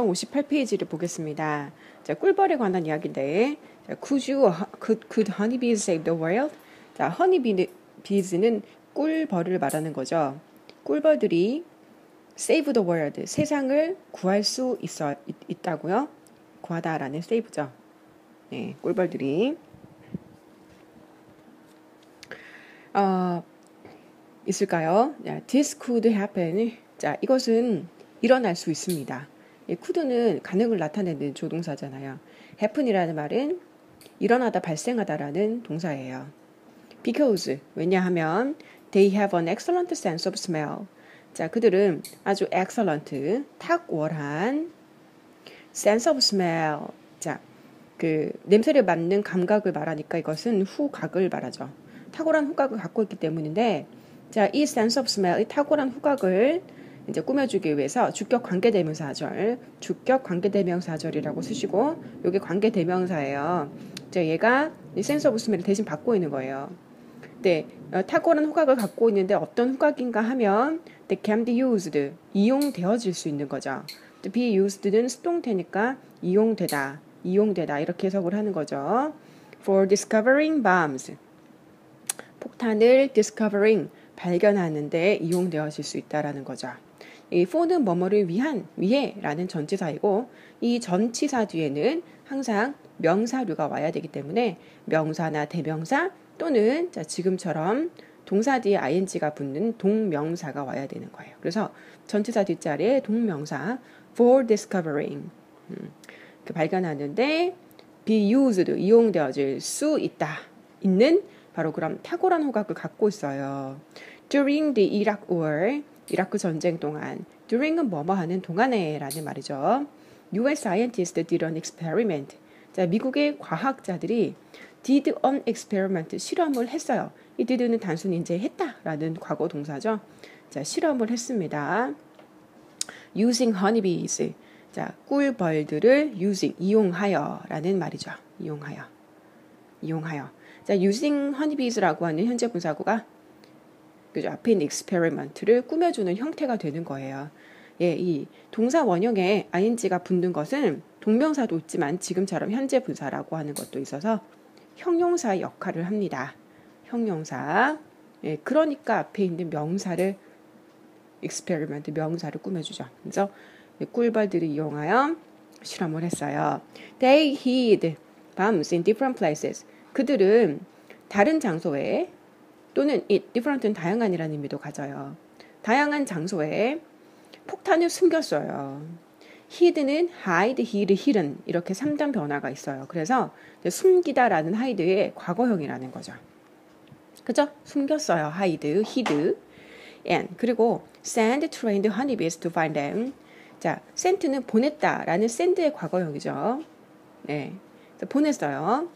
58페이지를 보겠습니다. 자, 꿀벌에 관한 이야기인데, 자, could you, could, could honeybees save the world? 자, honeybees는 꿀벌을 말하는 거죠. 꿀벌들이 save the world, 세상을 구할 수 있어, 있, 있다고요? 구하다라는 save죠. 네, 꿀벌들이. 어, 있을까요? 자, this could happen. 자, 이것은 일어날 수 있습니다. 예, could는 가능을 나타내는 조동사잖아요. happen이라는 말은 일어나다 발생하다라는 동사예요. because 왜냐하면 they have an excellent sense of smell. 자, 그들은 아주 excellent, 탁월한 sense of smell. 자, 그 냄새를 맡는 감각을 말하니까 이것은 후각을 말하죠. 탁월한 후각을 갖고 있기 때문인데 자, 이 sense of smell, 이 탁월한 후각을 이제 꾸며주기 위해서 주격 관계대명사절, 주격 관계대명사절이라고 쓰시고 이게 관계대명사예요. 자, 얘가 of smell을 대신 받고 있는 거예요. 네, 어, 탁월한 후각을 갖고 있는데 어떤 후각인가 하면 they can be used, 이용되어질 수 있는 거죠. be used는 수동태니까 이용되다, 이용되다 이렇게 해석을 하는 거죠. for discovering bombs, 폭탄을 discovering 발견하는데 이용되어질 수 있다라는 거죠. 이 for는 뭐뭐를 위한, 위해라는 전치사이고 이 전치사 뒤에는 항상 명사류가 와야 되기 때문에 명사나 대명사 또는 자 지금처럼 동사 뒤에 ing가 붙는 동명사가 와야 되는 거예요. 그래서 전치사 뒷자리에 동명사 for discovering 음, 그 발견하는데 be used 이용되어질 수 있다 있는 바로 그럼 탁월한 호각을 갖고 있어요. During the Iraq War 이라크 전쟁 동안 during은 뭐뭐 하는 동안에라는 말이죠. US scientists did an experiment. 자, 미국의 과학자들이 did an experiment 실험을 했어요. 이 did는 단순히 이제 했다라는 과거 동사죠. 자, 실험을 했습니다. using honeybees. 자, 꿀벌들을 using 이용하여라는 말이죠. 이용하여. 이용하여. 자, using honeybees라고 하는 현재 분사구가 그죠? 앞에 있는 experiment를 꾸며주는 형태가 되는 거예요. 예, 이 동사 원형에 ing가 붙는 것은 동명사도 있지만 지금처럼 현재 분사라고 하는 것도 있어서 형용사 역할을 합니다. 형용사. 예, 그러니까 앞에 있는 명사를 experiment 명사를 꾸며주죠. 그래서 꿀벌들을 이용하여 실험을 했어요. They hid bombs in different places. 그들은 다른 장소에 또는 it, different는 다양한이라는 의미도 가져요. 다양한 장소에 폭탄을 숨겼어요. hid는 hide, hid, hidden 이렇게 3단 변화가 있어요. 그래서 숨기다라는 hide의 과거형이라는 거죠. 그죠? 숨겼어요. hide, hid. and 그리고 send trained honeybees to find them. 자, sent는 보냈다라는 send의 과거형이죠. 네, 보냈어요.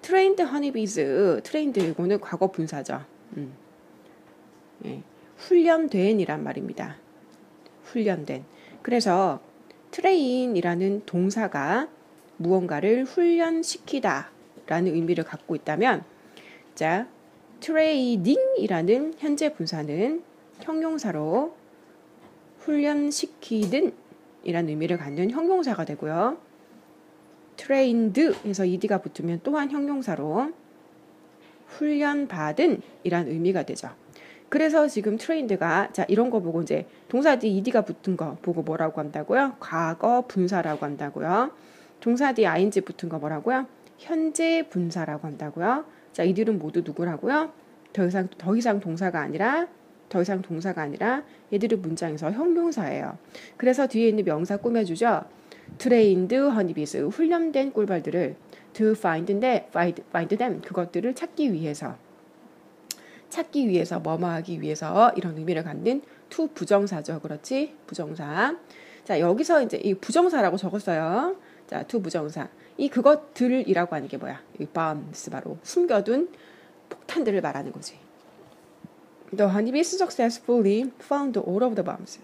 trained honeybees, trained 이거는 과거 분사죠. 음. 예, 훈련된이란 말입니다. 훈련된. 그래서 트레인이라는 동사가 무언가를 훈련시키다 라는 의미를 갖고 있다면 자, 트레이딩이라는 현재 분사는 형용사로 훈련시키든 이라는 의미를 갖는 형용사가 되고요. 트레인드 해서 ed가 붙으면 또한 형용사로 훈련받은 이란 의미가 되죠. 그래서 지금 트레인드가 자 이런 거 보고 이제 동사 뒤 ed가 붙은 거 보고 뭐라고 한다고요? 과거 분사라고 한다고요. 동사 뒤 ing 붙은 거 뭐라고요? 현재 분사라고 한다고요. 자 이들은 모두 누구라고요? 더 이상 더 이상 동사가 아니라 더 이상 동사가 아니라 얘들은 문장에서 형용사예요. 그래서 뒤에 있는 명사 꾸며주죠. 트레인드 허니비스 훈련된 꿀벌들을 to find, find them 그것들을 찾기 위해서 찾기 위해서 뭐뭐 하기 위해서 이런 의미를 갖는 to 부정사죠. 그렇지? 부정사. 자, 여기서 이제 이 부정사라고 적었어요. 자, to 부정사. 이 그것들이라고 하는 게 뭐야? 이 bombs 바로 숨겨둔 폭탄들을 말하는 거지. The honeybees successfully found all of the bombs.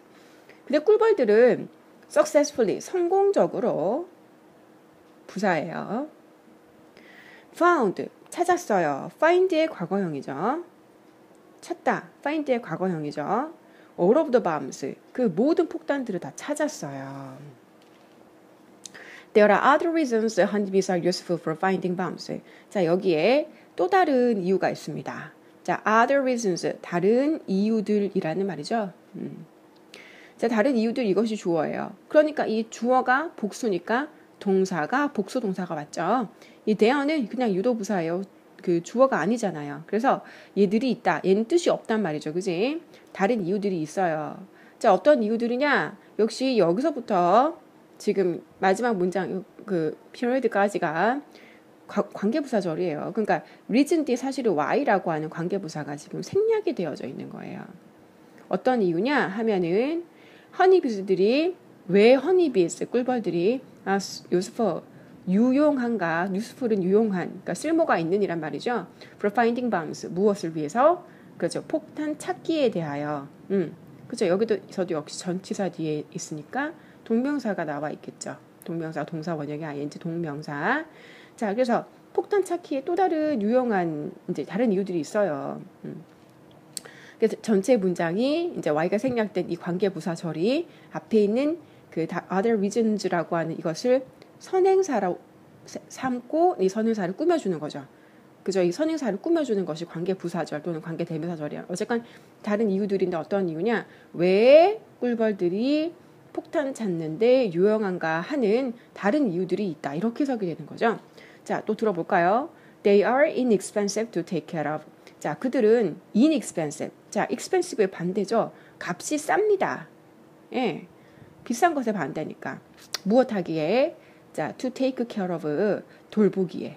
근데 꿀벌들은 successfully 성공적으로 부사예요. Found 찾았어요. find의 과거형이죠. 찾다. find의 과거형이죠. all of the bombs 그 모든 폭탄들을 다 찾았어요. There are other reasons honeybees are useful for finding bombs. 자, 여기에 또 다른 이유가 있습니다. 자, other reasons, 다른 이유들이라는 말이죠. 음. 자, 다른 이유들 이것이 주어예요. 그러니까 이 주어가 복수니까 동사가 복수 동사가 맞죠. 이 대어는 그냥 유도 부사예요. 그 주어가 아니잖아요. 그래서 얘들이 있다. 얘는 뜻이 없단 말이죠. 그지? 다른 이유들이 있어요. 자, 어떤 이유들이냐? 역시 여기서부터 지금 마지막 문장 그 피로이드까지가 관계부사절이에요. 그러니까 reason 뒤에 사실은 why라고 하는 관계부사가 지금 생략이 되어져 있는 거예요. 어떤 이유냐 하면은 허니비즈들이 왜 허니비즈 꿀벌들이 아, useful 유용한가 useful은 유용한 그러니까 쓸모가 있는 이란 말이죠. for finding bombs 무엇을 위해서 그죠 폭탄 찾기에 대하여 음 그죠 여기도 저도 역시 전치사 뒤에 있으니까 동명사가 나와 있겠죠. 동명사 동사 원형이 ing 동명사 자, 그래서 폭탄 찾기에 또 다른 유용한 이제 다른 이유들이 있어요. 음. 그래서 전체 문장이 이제 y가 생략된 이 관계 부사절이 앞에 있는 그 other reasons라고 하는 이것을 선행사로 삼고 이 선행사를 꾸며주는 거죠. 그죠? 이 선행사를 꾸며주는 것이 관계 부사절 또는 관계 대명사절이야. 어쨌건 다른 이유들인데 어떤 이유냐? 왜 꿀벌들이 폭탄 찾는데 유용한가 하는 다른 이유들이 있다. 이렇게 해석이 되는 거죠. 자, 또 들어볼까요? They are inexpensive to take care of. 자, 그들은 inexpensive. 자, expensive의 반대죠. 값이 쌉니다. 예. 비싼 것에 반대니까. 무엇하기에? 자, to take care of. 돌보기에.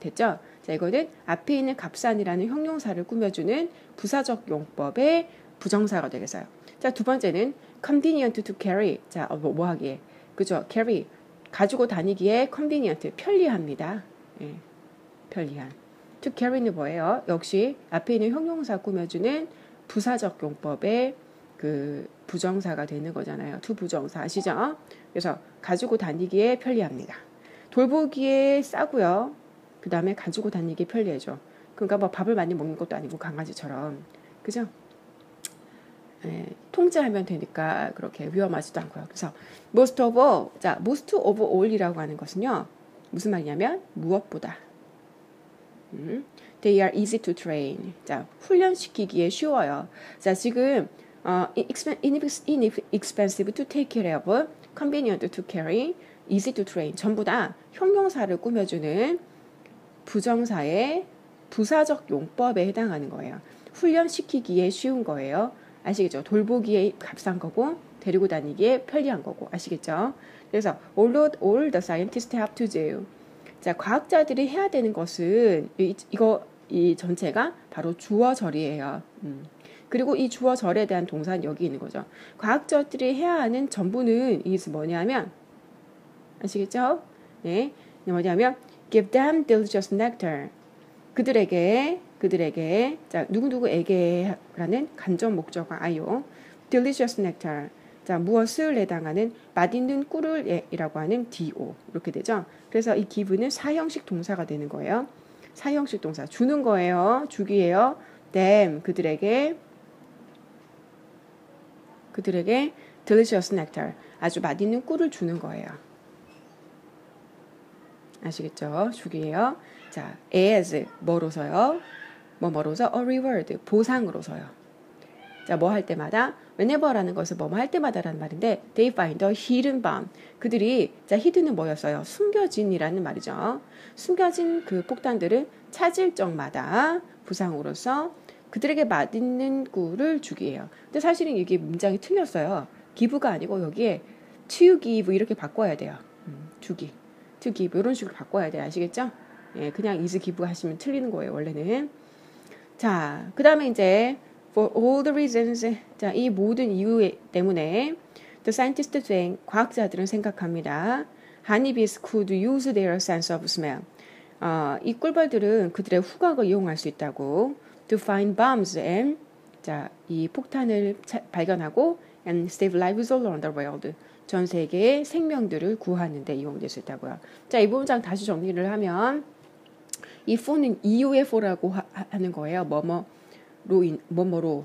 됐죠? 자, 이거는 앞에 있는 값산이라는 형용사를 꾸며주는 부사적 용법의 부정사가 되겠어요. 자, 두 번째는 convenient to carry. 자, 어, 뭐, 뭐 하기에? 그죠? carry. 가지고 다니기에 컨비니언트 편리합니다. 예, 편리한. to carry는 뭐예요? 역시 앞에 있는 형용사 꾸며주는 부사적 용법의 그 부정사가 되는 거잖아요. to 부정사 아시죠? 그래서 가지고 다니기에 편리합니다. 돌보기에 싸고요. 그 다음에 가지고 다니기 편리해져. 그러니까 뭐 밥을 많이 먹는 것도 아니고 강아지처럼. 그죠? 예, 통제하면 되니까 그렇게 위험하지도 않고요. 그래서 most of all, 자, most of all이라고 하는 것은요. 무슨 말이냐면 무엇보다. 음, they are easy to train. 자, 훈련시키기에 쉬워요. 자, 지금 어, inexpensive to take care of, convenient to carry, easy to train 전부 다 형용사를 꾸며주는 부정사의 부사적 용법에 해당하는 거예요. 훈련시키기에 쉬운 거예요. 아시겠죠? 돌보기에 값싼 거고 데리고 다니기에 편리한 거고 아시겠죠? 그래서 all, all the scientists have to do. 자, 과학자들이 해야 되는 것은 이, 이거 이 전체가 바로 주어절이에요. 음. 그리고 이 주어 절에 대한 동사는 여기 있는 거죠. 과학자들이 해야 하는 전부는 이게 뭐냐면 아시겠죠? 네, 뭐냐면 give them delicious nectar. 그들에게 그들에게 자 누구누구에게라는 간접 목적어 아요 delicious nectar 자 무엇을 해당하는 맛있는 꿀을이라고 하는 do 이렇게 되죠. 그래서 이 give는 사형식 동사가 되는 거예요. 사형식 동사 주는 거예요. 주기예요. them 그들에게 그들에게 delicious nectar 아주 맛있는 꿀을 주는 거예요. 아시겠죠? 주기예요. 자, as 뭐로서요? 뭐 뭐로서 a reward 보상으로서요. 자, 뭐 할 때마다 whenever라는 것은 뭐뭐 할 때마다라는 말인데 they find a hidden bomb. 그들이 자 hidden은 뭐였어요? 숨겨진이라는 말이죠. 숨겨진 그 폭탄들을 찾을 적마다 부상으로서 그들에게 맛있는 꿀을 주기예요. 근데 사실은 이게 문장이 틀렸어요. 기부가 아니고 여기에 to give 이렇게 바꿔야 돼요. 음, 주기, to give 이런 식으로 바꿔야 돼요. 아시겠죠? 예, 그냥 is give 하시면 틀리는 거예요. 원래는. 자, 그 다음에 이제 for all the reasons 자, 이 모든 이유 때문에 the scientists 과학자들은 생각합니다. honeybees could use their sense of smell. 어, 이 꿀벌들은 그들의 후각을 이용할 수 있다고 to find bombs and 자, 이 폭탄을 차, 발견하고 and save lives all around the world. 전 세계의 생명들을 구하는 데 이용될 수 있다고요. 자, 이 문장 다시 정리를 하면 이 for는 EUFO라고 하, 는 거예요. 뭐뭐로 뭐뭐로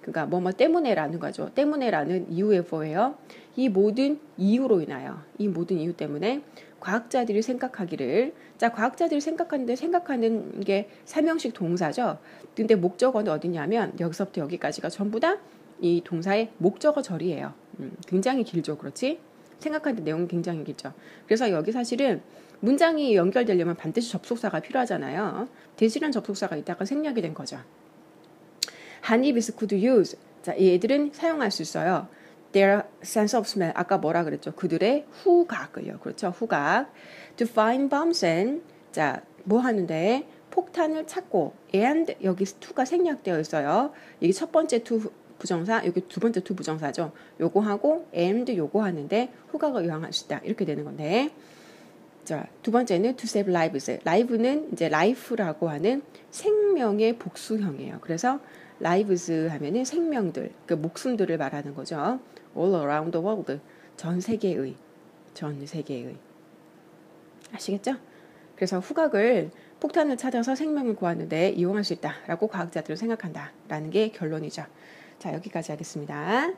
그러니까 뭐뭐 때문에라는 거죠. 때문에라는 이유의 for예요. 이 모든 이유로 인하여 이 모든 이유 때문에 과학자들이 생각하기를 자 과학자들이 생각하는데 생각하는 게 삼형식 동사죠. 근데 목적어는 어디냐면 여기서부터 여기까지가 전부 다 이 동사의 목적어 절이에요. 음, 굉장히 길죠, 그렇지? 생각하는 내용은 굉장히 길죠. 그래서 여기 사실은 문장이 연결되려면 반드시 접속사가 필요하잖아요. 대신한 접속사가 있다가 생략이 된 거죠. 한입is could use. 자, 얘들은 사용할 수 있어요. Their sense of smell. 아까 뭐라 그랬죠? 그들의 후각을요. 그렇죠? 후각. To find bombs and. 자, 뭐 하는데? 폭탄을 찾고. And 여기 to가 생략되어 있어요. 여기 첫 번째 to 부정사, 여기 두 번째 to 부정사죠. 요거 하고 and 요거 하는데 후각을 요항할 수 있다. 이렇게 되는 건데. 자, 두 번째는 to save lives. live는 이제 life라고 하는 생명의 복수형이에요. 그래서 lives 하면은 생명들, 그 목숨들을 말하는 거죠. All around the world. 전 세계의. 전 세계의. 아시겠죠? 그래서 후각을 폭탄을 찾아서 생명을 구하는데 이용할 수 있다라고 과학자들은 생각한다라는 게 결론이죠. 자, 여기까지 하겠습니다.